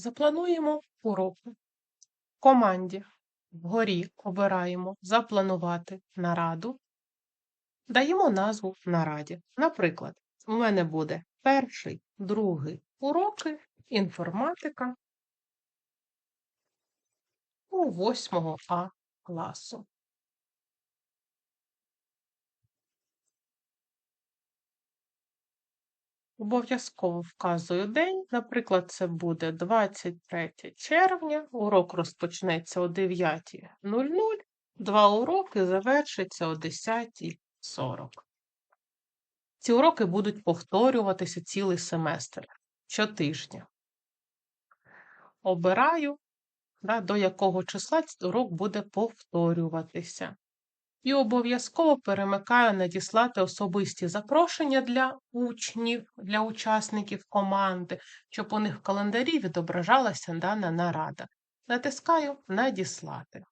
Заплануємо уроки. В команді вгорі обираємо Запланувати нараду. Даємо назву нараді. Наприклад, у мене буде перший, другий уроки інформатика у 8 А класу. Обов'язково вказую день. Наприклад, це буде 23 червня. Урок розпочнеться о 9.00. Два уроки завершаться о 10.40. Ці уроки будуть повторюватися цілий семестр щотижня. Обираю, да, до якого числа урок буде повторюватися. І обов'язково перемикаю надіслати особисті запрошення для учнів, для учасників команди, щоб у них в календарі відображалася дана нарада. Натискаю Надіслати.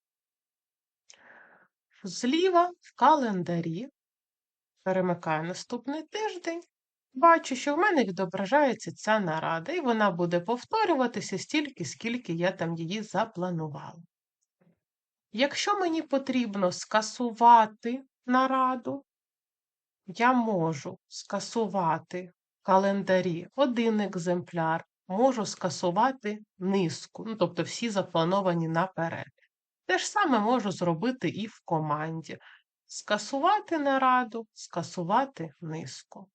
Зліва в календарі перемикаю наступний тиждень. Бачу, що в мене відображається ця нарада, і вона буде повторюватися стільки, скільки я там її запланувала. Якщо мені потрібно скасувати нараду, я можу скасувати календарі один екземпляр, можу скасувати низку, ну, тобто всі заплановані наперед. Те ж саме можу зробити і в команді. Скасувати нараду, скасувати низку.